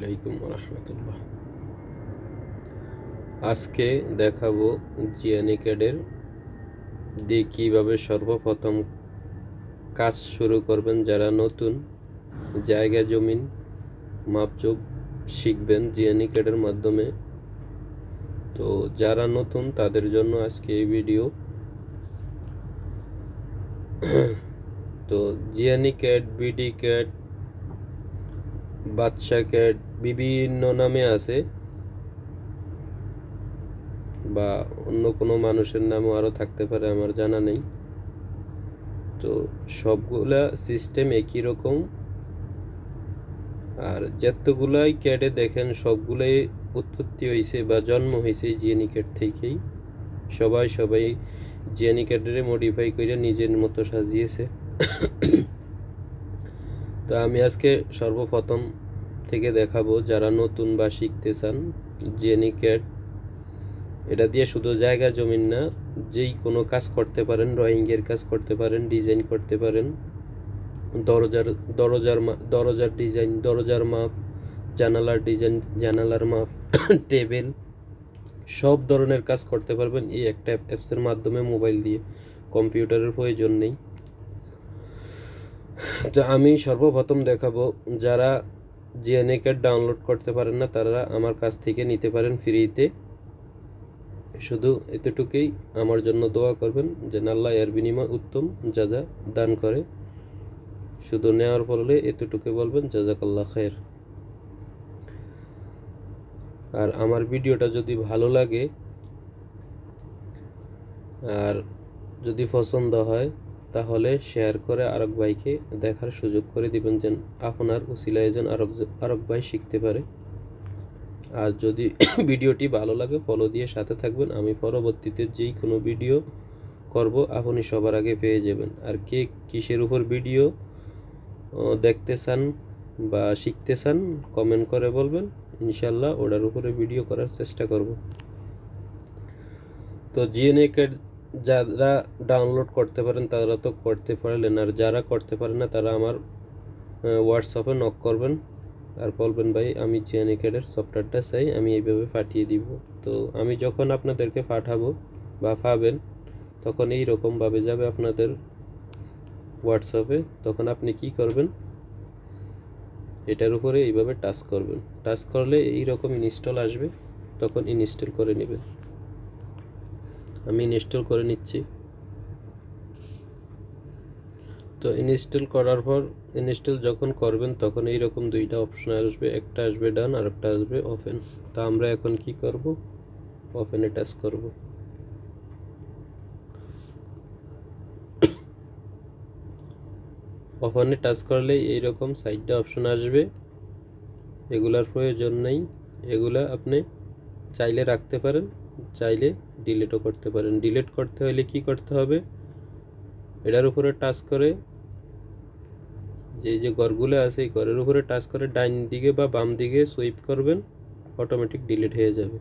আলাইকুম রহমতুল্লাহ আজকে দেখাবো জিয়ানিক্যাডের দিয়ে কীভাবে সর্বপ্রথম কাজ শুরু করবেন যারা নতুন। জায়গা, জমিন মাপজোক শিখবেন জিয়ানিক্যাডের মাধ্যমে। তো যারা নতুন, তাদের জন্য আজকে এই ভিডিও। তো জিয়ানি ক্যাট বিডি ক্যাট বাচ্চা ক্যাট বিভিন্ন নামে আছে বা অন্য কোনো মানুষের নামও আরও থাকতে পারে, আমার জানা নেই। তো সবগুলা সিস্টেম একই রকম। আর যতগুলাই ক্যাডে দেখেন, সবগুলাই উৎপত্তি হয়েছে বা জন্ম হয়েছে জিএনি ক্যাট থেকেই। সবাই সবাই জিএনি ক্যাটের মডিফাই করে নিজের মতো সাজিয়েছে। তো আমি আজকে সর্বপ্রথম থেকে দেখাবো যারা নতুন বা শিখতে চান। জেনি ক্যাট এটা দিয়ে শুধু জায়গা, জমিন না, যেই কোনো কাজ করতে পারেন, ড্রয়িংয়ের কাজ করতে পারেন, ডিজাইন করতে পারেন। দরজার দরজার দরজার ডিজাইন, দরজার মাপ, জানালার ডিজাইন, জানালার মাপ, টেবিল, সব ধরনের কাজ করতে পারবেন এই একটা অ্যাপসের মাধ্যমে মোবাইল দিয়ে। কম্পিউটারের প্রয়োজন নেই। তো আমি সর্বপ্রথম দেখাবো যারা জিএনএ কার্ড ডাউনলোড করতে পারেন না, তারা আমার কাছ থেকে নিতে পারেন ফ্রিতে শুধু এতটুকুই আমার জন্য দোয়া করবেন যে আল্লাহ এর বিনিময় উত্তম যা যা দান করে। শুধু নেওয়ার ফলে এতটুকু বলবেন যা জাজাকাল্লাহ খায়ের। আর আমার ভিডিওটা যদি ভালো লাগে, আর যদি পছন্দ হয় তাহলে শেয়ার করে আরক ভাইকে দেখার সুযোগ করে দিবেন যেন আপনার উসিলায় যেন আরেক আরক ভাই শিখতে পারে। আর যদি ভিডিওটি ভালো লাগে ফলো দিয়ে সাথে থাকবেন। আমি পরবর্তীতে যেই কোনো ভিডিও করব, আপনি সবার আগে পেয়ে যাবেন। আর কে কিসের উপর ভিডিও দেখতে চান বা শিখতে চান কমেন্ট করে বলবেন। ইনশাল্লাহ ওটার উপরে ভিডিও করার চেষ্টা করব। তো জিএনএ যারা ডাউনলোড করতে পারেন, তারা তো করতে পারলেন। আর যারা করতে পারেন না, তারা আমার হোয়াটসঅ্যাপে নক করবেন। আর বলবেন, ভাই, আমি জিএনএ ক্যাডের সফটওয়্যারটা চাই, আমি এইভাবে পাঠিয়ে দিব। তো আমি যখন আপনাদেরকে পাঠাবো বা পাবেন, তখন এই রকমভাবে যাবে আপনাদের হোয়াটসঅ্যাপে তখন আপনি কি করবেন? এটার উপরে এইভাবে টাচ করবেন। টাচ করলে এই রকম ইনস্টল আসবে, তখন ইনস্টল করে নেবেন। আমি ইনস্টল করে নিচ্ছি। তো ইনস্টল করার পর ইনস্টল যখন করবেন তখন এই রকম দুইটা অপশন আসবে, একটা আসবে ডান আর একটা আসবে ওপেন তো আমরা এখন কি করব? ওপেনে টাচ করব। ওপেনে টাচ করলে এইরকম সাইডটা অপশন আসবে। এগুলার প্রয়োজন নেই। এগুলা আপনি চাইলে রাখতে পারেন। চাইলে ডিলিটও করতে পারেন। ডিলিট করতে হলে কি করতে হবে? এটার উপরে টাচ করে যে যে ঘরগুলো আছে, এই ঘরের উপরে টাচ করে ডাইন দিকে বা বাম দিকে সুইপ করবেন অটোমেটিক ডিলিট হয়ে যাবে।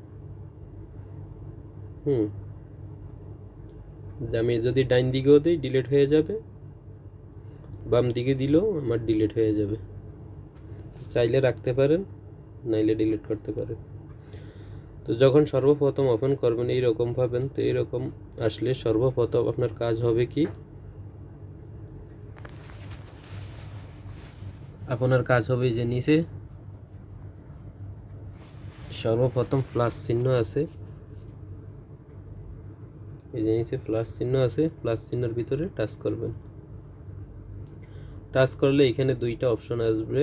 হুম। আমি যদি ডাইন দিকেও দিই ডিলিট হয়ে যাবে। বাম দিকে দিলেও আমার ডিলিট হয়ে যাবে। চাইলে রাখতে পারেন, নাইলে ডিলিট করতে পারেন। তো যখন সর্বপ্রথম ওপেন করবেন এইরকম পাবেন তো এইরকম আসলে সর্বপ্রথম আপনার কাজ হবে কি? আপনার কাজ হবে যে নিচে সর্বপ্রথম প্লাস চিহ্ন আছে। এই যে নিচে প্লাস চিহ্ন আছে প্লাস চিহ্নের ভিতরে টাচ করবেন। টাচ করলে এখানে দুইটা অপশন আসবে।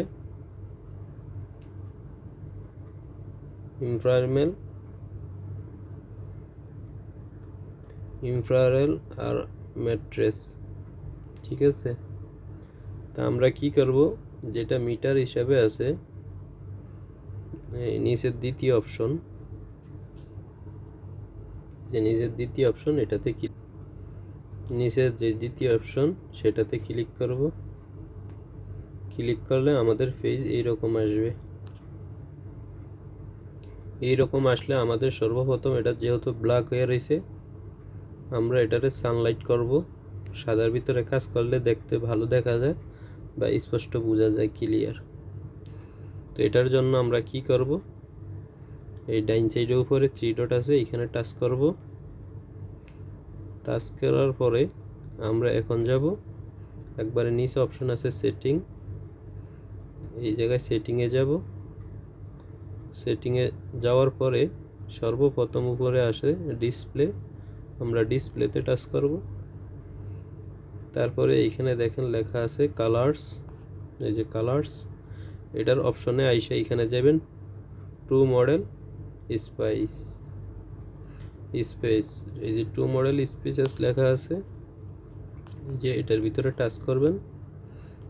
ইনফ্রামেল ইনফ্রারেল আর ম্যাট্রেস, ঠিক আছে? তা আমরা কি করব? যেটা মিটার হিসাবে আছে নিচের দ্বিতীয় অপশন। যে নিচের দ্বিতীয় অপশন, এটাতে কি? নিচের যে দ্বিতীয় অপশন, সেটাতে ক্লিক করব। ক্লিক করলে আমাদের পেজ এইরকম আসবে। এইরকম আসলে আমাদের সর্বপ্রথম এটা যেহেতু ব্ল্যাক হয়ে রয়েছে আমরা এটারে সানলাইট করব। সাদার ভিতরে কাজ করলে দেখতে ভালো দেখা যায় বা স্পষ্ট বোঝা যায় ক্লিয়ার তো এটার জন্য আমরা কি করব? এই ডাইন সাইডের উপরে থ্রি ডট আছে, এখানে টাচ করব। টাচ করার পরে আমরা এখন যাব। একবারে নিচে অপশন আছে সেটিং এই জায়গায় সেটিংয়ে যাব। সেটিংয়ে যাওয়ার পরে সর্বপ্রথম উপরে আসে ডিসপ্লে আমরা ডিসপ্লেতে টাচ করব। তারপরে এইখানে দেখেন লেখা আছে কালার্স এই যে কালার্স এটার অপশনে আইসা এখানে যাবেন টু মডেল স্পাইস স্পেস এই যে টু মডেল স্পেসেস লেখা আছে যে এটার ভিতরে টাচ করবেন,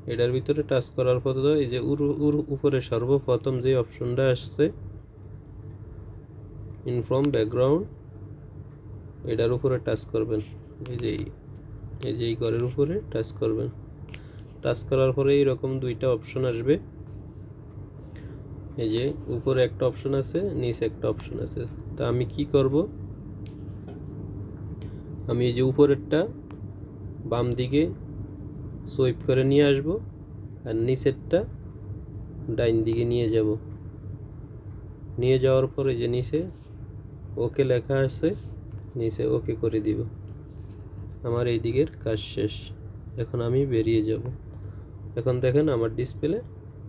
এটার ভিতরে টাচ করার পর এই যে উর উর উপরে সর্বপ্রথম যে অপশনটা আসছে ইনফর্ম ব্যাকগ্রাউন্ড এটার উপরে টাচ করবেন। এই যে এই- যে এই ঘরের উপরে টাচ করবেন। টাচ করার পরে এইরকম দুইটা অপশন আসবে। এই যে উপরে একটা অপশন আছে, নিচে একটা অপশন আছে। তা আমি কি করব? আমি এই যে উপরেরটা বাম দিকে সোয়াইপ করে নিয়ে আসব আর নিচেরটা ডাইন দিকে নিয়ে যাব। নিয়ে যাওয়ার পরে যে নিচে ওকে লেখা আছে নিচে ওকে করে দিব। আমার এই দিকের কাজ শেষ। এখন আমি বেরিয়ে যাব। এখন দেখেন আমার ডিসপ্লে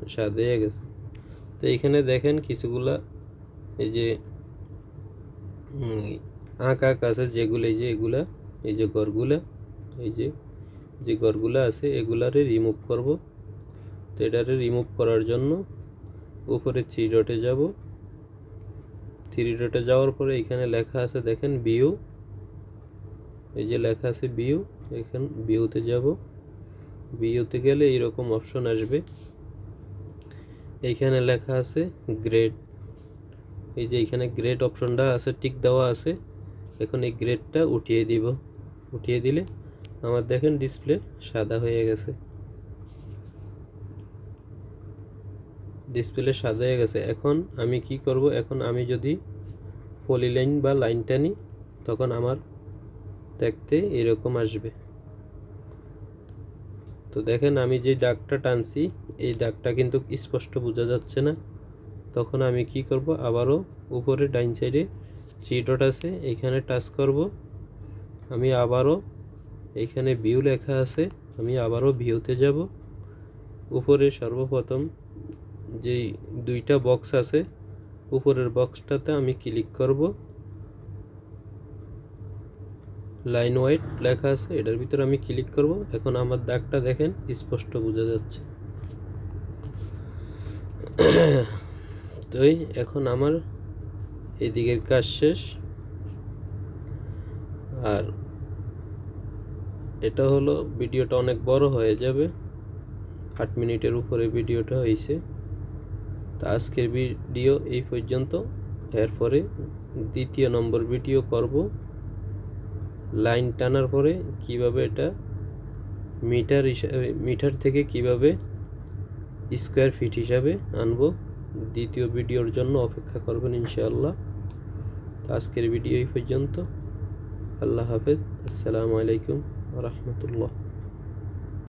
সাদা হয়ে গেছে। তো এইখানে দেখেন কিছুগুলা এই যে আঁক আছে যেগুলো এই যে এগুলা, এই যে ঘরগুলা, এই যে যে ঘরগুলা আছে এগুলারে রিমুভ করব। তো এটারে রিমুভ করার জন্য উপরে থ্রি ডটে যাব। থ্রি ডটে যাওয়ার পরে এখানে লেখা আছে, দেখেন ভিউ এই যে লেখা আছে ভিউ এখান ভিউতে যাব। ভিউতে গেলে এইরকম অপশন আসবে। এইখানে লেখা আছে গ্রেড এই যে এখানে গ্রেড অপশনটা আছে টিক দেওয়া আছে। এখন এই গ্রেডটা উঠিয়ে দিব। উঠিয়ে দিলে আমার দেখেন ডিসপ্লে সাদা হয়ে গেছে। ডিসপ্লে সাদা হয়ে গেছে। এখন আমি কি করব? এখন আমি যদি পলি লাইন বা লাইন টানি, তখন আমার দেখতে এরকম আসবে। তো দেখেন, আমি যে দাগটা টানছি, এই দাগটা কিন্তু স্পষ্ট বোঝা যাচ্ছে না। তখন আমি কি করব? আবারও উপরে ডাইন সাইডে থ্রি আছে, এখানে টাচ করব। আমি আবারও এখানে ভিউ লেখা আছে, আমি আবারও ভিউতে যাব। উপরে সর্বপ্রথম যেই দুইটা বক্স আছে, উপরের বক্সটাতে আমি ক্লিক করব। লাইন হোয়াইট লেখা আছে, এটার ভিতরে আমি ক্লিক করব। এখন আমার দাগটা দেখেন, স্পষ্ট বোঝা যাচ্ছে। তো এখন আমার এদিকের কাজ শেষ। আর এটা হলো ভিডিওটা অনেক বড় হয়ে যাবে। আট মিনিটের উপরে ভিডিওটা হয়েছে তো আজকের ভিডিও এই পর্যন্ত। এরপরে দ্বিতীয় নম্বর ভিডিও করব। লাইন টানার পরে কীভাবে এটা মিটার হিসাবে মিটার থেকে কীভাবে স্কোয়ার ফিট হিসাবে আনব, দ্বিতীয় ভিডিওর জন্য অপেক্ষা করবেন ইনশাআল্লাহ। তো আজকের ভিডিও এই পর্যন্ত। আল্লাহ হাফেজ। আসসালামু আলাইকুম রহমতুল্লাহ।